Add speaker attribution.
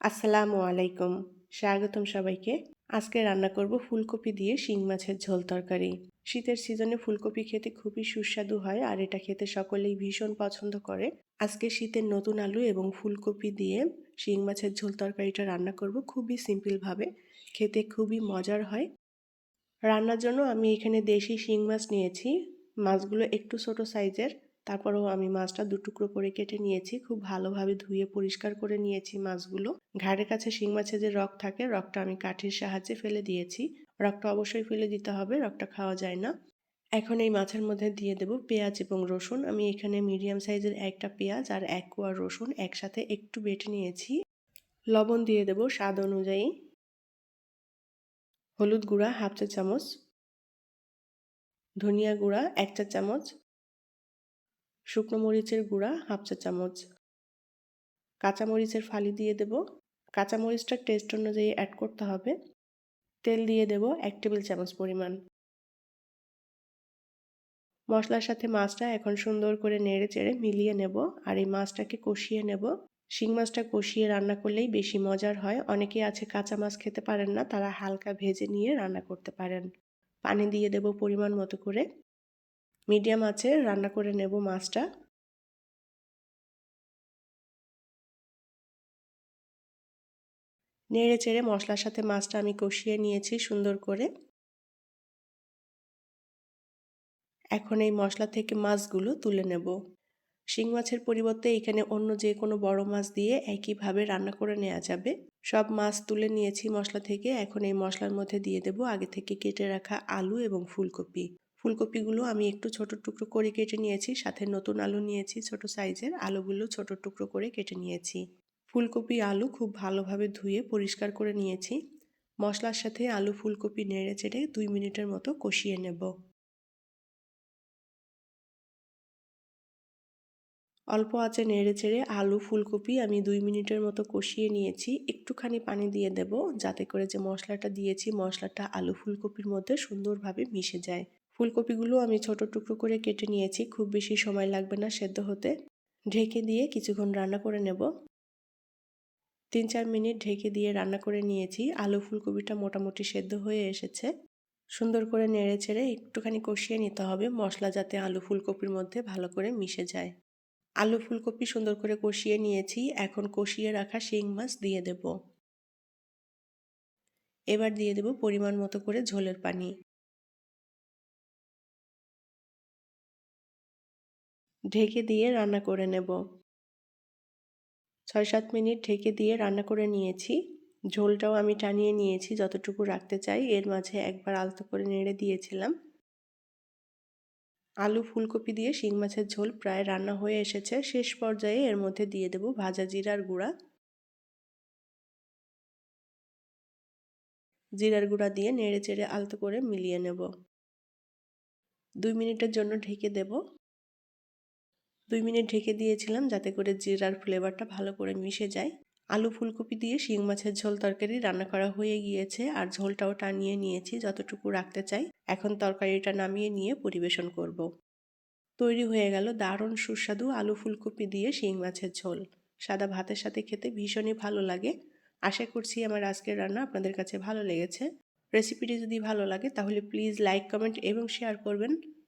Speaker 1: আসসালামু আলাইকুম। স্বাগতম সবাইকে। আজকে রান্না করব ফুলকপি দিয়ে শিং মাছের ঝোল তরকারি। শীতের সিজনে ফুলকপি খেতে খুবই সুস্বাদু হয় আর এটা খেতে সকলেই ভীষণ পছন্দ করে। আজকে শীতের নতুন আলু এবং ফুলকপি দিয়ে শিং মাছের ঝোল তরকারিটা রান্না করব খুবই সিম্পলভাবে খেতে খুবই মজার হয়। রান্নার জন্য আমি এখানে দেশি শিং মাছ নিয়েছি। মাছগুলো একটু ছোট সাইজের। তারপরেও আমি মাছটা দু টুকরো করে কেটে নিয়েছি। খুব ভালোভাবে ধুয়ে পরিষ্কার করে নিয়েছি মাছগুলো। ঘাড়ের কাছে শিং মাছের যে রক থাকে, রকটা আমি কাঠির সাহায্যে ফেলে দিয়েছি। রকটা অবশ্যই ফেলে দিতে হবে, রকটা খাওয়া যায় না। এখন এই মাছের মধ্যে দিয়ে দেব পেঁয়াজ এবং রসুন। আমি এখানে মিডিয়াম সাইজের একটা পেঁয়াজ আর এক কোয়া রসুন একসাথে একটু বেটে নিয়েছি। লবণ দিয়ে দেব স্বাদ অনুযায়ী। হলুদ গুঁড়া হাফ চা চামচ। ধনিয়া গুঁড়া এক চা চামচ। শুকনো মরিচের গুঁড়া হাফ চা চামচ। কাঁচামরিচের ফালি দিয়ে দেব। কাঁচামরিচটা টেস্ট অনুযায়ী অ্যাড করতে হবে। তেল দিয়ে দেব এক টেবিল চামচ পরিমাণ। মশলার সাথে মাছটা এখন সুন্দর করে নেড়ে চেড়ে মিলিয়ে নেব আর এই মাছটাকে কষিয়ে নেব। শিং মাছটা কষিয়ে রান্না করলেই বেশি মজার হয়। অনেকে আছে কাঁচা মাছ খেতে পারেন না, তারা হালকা ভেজে নিয়ে রান্না করতে পারেন। পানি দিয়ে দেব পরিমাণ মতো করে। মিডিয়াম আছে, রান্না করে নেব মাছটা। নেড়ে চেড়ে মশলার সাথে মাছটা আমি কষিয়ে নিয়েছি সুন্দর করে। এখন এই মশলা থেকে মাছগুলো তুলে নেব। শিং মাছের পরিবর্তে এখানে অন্য যে কোনো বড় মাছ দিয়ে একইভাবে রান্না করে নেওয়া যাবে। সব মাছ তুলে নিয়েছি মশলা থেকে, এখন এই মশলার মধ্যে দিয়ে দেব আগে থেকে কেটে রাখা আলু এবং ফুলকপি। ফুলকপিগুলো আমি একটু ছোট টুকরো করে কেটে নিয়েছি, সাথে নতুন আলু নিয়েছি, ছোট সাইজের আলুগুলো ছোট টুকরো করে কেটে নিয়েছি। ফুলকপি আলু খুব ভালোভাবে ধুয়ে পরিষ্কার করে নিয়েছি। মশলার সাথে আলু ফুলকপি নেড়ে চেড়ে দুই মিনিটের মতো কষিয়ে নেব। অল্প আঁচে নেড়ে চেড়ে আলু, ফুলকপি আমি দুই মিনিটের মতো কষিয়ে নিয়েছি। একটুখানি পানি দিয়ে দেব, যাতে করে যে মশলাটা দিয়েছি, মশলাটা আলু, ফুলকপির মধ্যে সুন্দরভাবে মিশে যায়। ফুলকপিগুলো আমি ছোট টুকরো করে কেটে নিয়েছি, খুব বেশি সময় লাগবে না সেদ্ধ হতে। ঢেকে দিয়ে কিছুক্ষণ রান্না করে নেব। তিন চার মিনিট ঢেকে দিয়ে রান্না করে নিয়েছি। আলু ফুলকপিটা মোটামুটি সেদ্ধ হয়ে এসেছে। সুন্দর করে নেড়ে ছেড়ে একটুখানি কষিয়ে নিতে হবে, মশলা যাতে আলু ফুলকপির মধ্যে ভালো করে মিশে যায়। আলু ফুলকপি সুন্দর করে কষিয়ে নিয়েছি, এখন কষিয়ে রাখা শিং মাছ দিয়ে দেব। এবার দিয়ে দেব পরিমাণ মতো করে ঝোলের পানি। ঢেকে দিয়ে রান্না করে নেব। ছয় সাত মিনিট ঢেকে দিয়ে রান্না করে নিয়েছি। ঝোলটাও আমি টানিয়ে নিয়েছি যতটুকু রাখতে চাই। এর মাঝে একবার আলতো করে নেড়ে দিয়েছিলাম। আলু, ফুলকপি দিয়ে শিং মাছের ঝোল প্রায় রান্না হয়ে এসেছে। শেষ পর্যায়ে এর মধ্যে দিয়ে দেব ভাজা জিরার গুঁড়া। জিরার গুঁড়া দিয়ে নেড়ে চেড়ে আলতো করে মিলিয়ে নেব। দুই মিনিটের জন্য ঢেকে দেব। দুই মিনিট ঢেকে দিয়েছিলাম যাতে করে জিরার ফ্লেভারটা ভালো করে মিশে যায়। আলু ফুলকপি দিয়ে শিং মাছের ঝোল তরকারি রান্না করা হয়ে গিয়েছে আর ঝোলটাও টানিয়ে নিয়েছি যতটুকু রাখতে চাই। এখন তরকারিটা নামিয়ে নিয়ে পরিবেশন করব। তৈরি হয়ে গেল দারুণ সুস্বাদু আলু ফুলকপি দিয়ে শিং মাছের ঝোল। সাদা ভাতের সাথে খেতে ভীষণই ভালো লাগে। আশা করছি আমার আজকের রান্না আপনাদের কাছে ভালো লেগেছে। রেসিপিটি যদি ভালো লাগে তাহলে প্লিজ লাইক, কমেন্ট এবং শেয়ার করবেন।